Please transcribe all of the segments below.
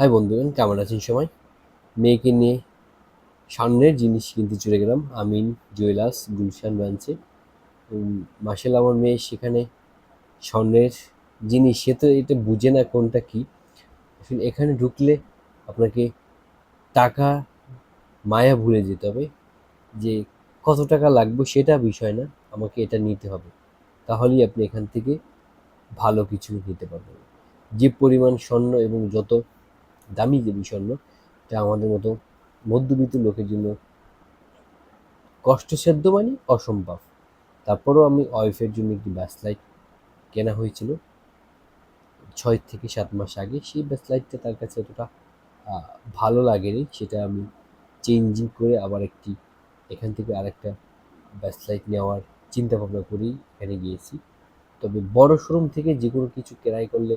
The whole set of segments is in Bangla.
হাই বন্ধুগণ কেমন আছেন সবাই? মেয়েকে নিয়ে সামনের জিনিস কিনতে চলে গেলাম, আমিন জুয়েলার্স, গুলশান ব্রাঞ্চে। মাসেল আমার মেয়ে সেখানে স্বর্ণের জিনিস, সে তো এটা বুঝে না কোনটা কি। আসলে এখানে ঢুকলে আপনাকে টাকা মায়া ভুলে যেতে হবে, যে কত টাকা লাগবে সেটা বিষয় না, আমাকে এটা নিতে হবে। তাহলেই আপনি এখান থেকে ভালো কিছু নিতে পারবেন। যে পরিমাণ স্বর্ণ এবং যত দামি যে স্বর্ণ এটা আমাদের মতো মধ্যবিত্ত লোকের জন্য কষ্টসাধ্য মানে অসম্ভব। তারপরেও আমি ওয়াইফের জন্য একটি ব্যাসলাইট কেনা হয়েছিল। ছয় থেকে সাত মাস আগে। সেই ব্যাসলাইটটা তার কাছে অতটা ভালো লাগেনি। সেটা আমি চেঞ্জিং করে আবার একটি, এখান থেকে আরেকটা ব্যাসলাইট নেওয়ার চিন্তা ভাবনা করেই এখানে গিয়েছি। তবে বড় শোরুম থেকে যে কোনো কিছু ক্রয় করলে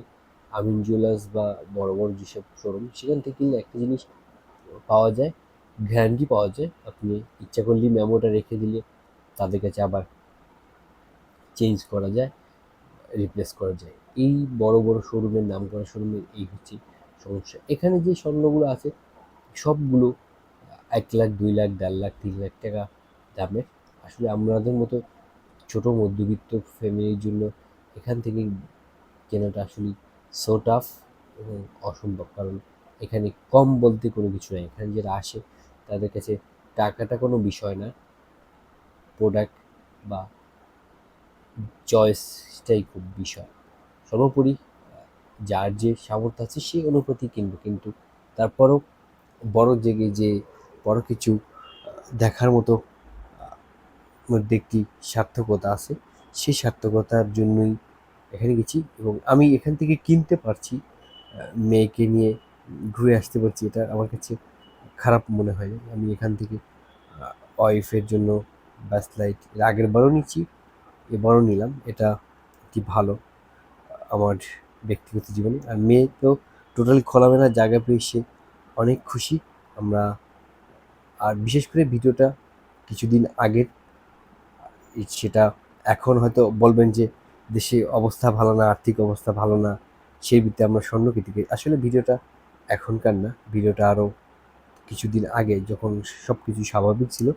আমিন জুয়েলার্স বা বড় বড় যেসব শোরুম সেখান থেকে একটা জিনিস পাওয়া যায় গ্যারান্টি পাওয়া যায়। আপনি ইচ্ছা করলেই মেমোটা রেখে দিলে তাদের কাছে আবার চেঞ্জ করা যায় রিপ্লেস করা যায়। এই বড় বড় শোরুমের নাম করা শোরুমের এই হচ্ছে সমস্যা। এখানে যে স্বর্ণগুলো আছে, সবগুলো এক লাখ, দুই লাখ, দেড় লাখ, তিন লাখ টাকা দামের। আসলে আমাদের মতো ছোট, মধ্যবিত্ত ফ্যামিলির জন্য এখান থেকে কেনাটা আসলে সো টাফ এবং অসম্ভব, কারণ এখানে কম বলতে কোনো কিছু নেই। এখানে যারা আসে, তাদের কাছে টাকাটা কোনো বিষয় না। প্রোডাক্ট বা চয়েসটাই খুব বিষয়। সর্বোপরি যার যে সামর্থ্য আছে সেই অনুপাতি কিনবে। কিন্তু তারপরও বড় জেগে যে বড় কিছু দেখার মতো মধ্যে একটি সার্থকতা আছে, সেই সার্থকতার জন্যই এখানে গেছি এবং আমি এখান থেকে কিনতে পারছি মেয়েকে নিয়ে ঘুরে আসতে পারছি। এটা আমার কাছে খারাপ মনে হয়। আমি এখান থেকে ওয়াইফের জন্য ব্যাস লাইটের আগের বারও নিচ্ছি, এবারও নিলাম। এটা একটি ভালো, আমার ব্যক্তিগত জীবনে। আর মেয়ে তো টোটাল খোলামেলা জায়গা পেয়ে সে অনেক খুশি। আমরা, আর বিশেষ করে ভিডিওটা কিছুদিন আগের, সেটা এখন হয়তো বলবেন যে দেশে অবস্থা ভালো না, আর্থিক অবস্থা ভালো না, সেই ভিত্তিতে আমরা স্বর্ণ গেছি। আসলে ভিডিওটা এখনকার না, ভিডিওটা আরও কিছুদিন আগে যখন সব কিছু স্বাভাবিক ছিল,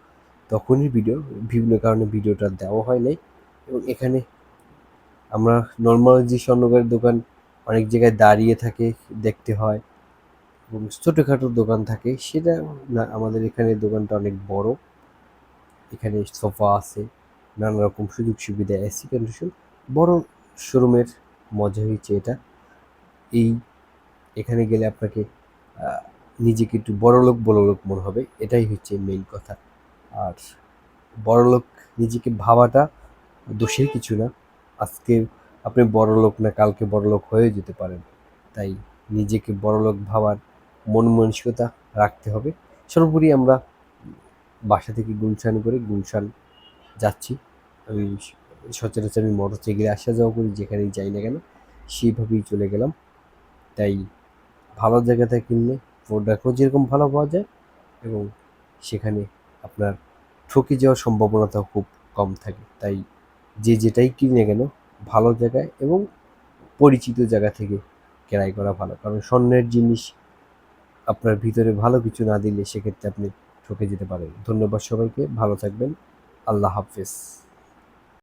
তখনই ভিডিও, বিভিন্ন কারণে ভিডিওটা দেওয়া হয় নাই। এবং এখানে আমরা নর্মাল যে স্বর্ণকারের দোকান, অনেক জায়গায় দাঁড়িয়ে থাকে, দেখতে হয়। এবং ছোটোখাটো দোকান থাকে, সেটা না, আমাদের এখানে দোকানটা অনেক বড়। এখানে সোফা আছে নানা রকম সুযোগ সুবিধা এসি কন্ডিশন বড় শোরুমের মজা হয়েছে এটা। এই এখানে গেলে আপনাকে নিজেকে একটু বড় লোক লোক মনে হবে, এটাই হচ্ছে মেইন কথা। আর বড় লোক নিজেকে ভাবাটা দোষের কিছু না। আজকে আপনি বড় লোক না, কালকে বড় লোক হয়ে যেতে পারেন। তাই নিজেকে বড় লোক ভাবার মন মানসিকতা রাখতে হবে। সর্বোপরি আমরা বাসা থেকে গুলশান করে গুলশান যাচ্ছি। আমি সচরাচর আমি মোটর সাইকেলে আসা যাওয়া করি, যেখানেই যাই না কেন, সেইভাবেই চলে গেলাম। তাই ভালো জায়গাতে কিনলে প্রোডাক্টও যেরকম ভালো পাওয়া যায় এবং সেখানে আপনার ঠকে যাওয়ার সম্ভাবনাটাও খুব কম থাকে। তাই যে যেটাই কিনে কেন, ভালো জায়গায় এবং পরিচিত জায়গা থেকে কেনাই করা ভালো। কারণ স্বর্ণের জিনিস আপনার ভিতরে ভালো কিছু না দিলে সেক্ষেত্রে আপনি ঠকে যেতে পারেন। ধন্যবাদ সবাইকে, ভালো থাকবেন। আল্লাহ হাফেজ।